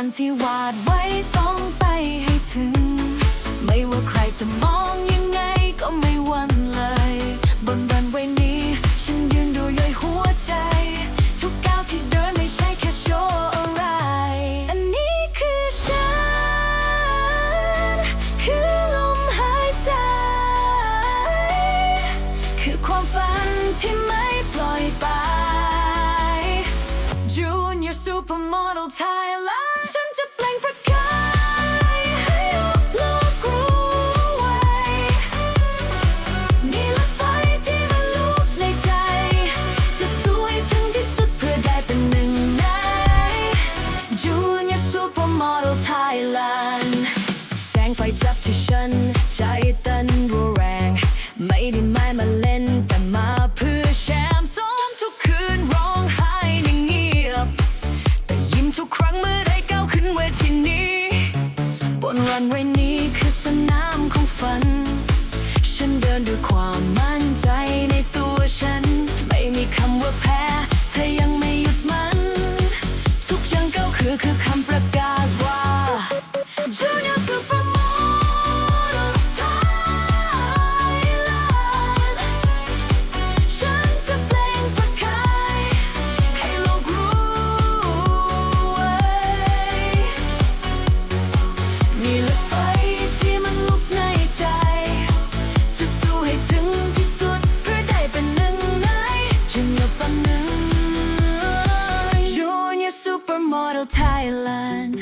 ฝันที่วาดไว้ต้องไปให้ถึง ไม่ว่าใครจะมองยังไงก็ไม่หวั่นเลย บนรันเวย์นี้ ฉันยืนดูด้วยหัวใจ ทุกก้าวที่เดินไม่ใช่แค่โชว์อะไร อันนี้คือฉัน คือลมหายใจ คือความฝันที่ไม่ปล่อยไป Supermodel Thailand ฉันจะเปล่งประกายให้โลกรู้ไว้นี่ละไฟที่มันลุกในใจ จะสู้ให้ถึงที่สุดเพื่อได้เป็นหนึ่งใน Junior Supermodel Thailand แสงไฟจับที่ฉัน ใจเต้นรัวแรง ไม่ได้ นดินด้วยความมั่นใจในตัวฉัน ไม่มีคำว่าแพ้ เธอยังไม่หยุดมัน ทุกอย่างก็คือคือคำ Supermodel Thailand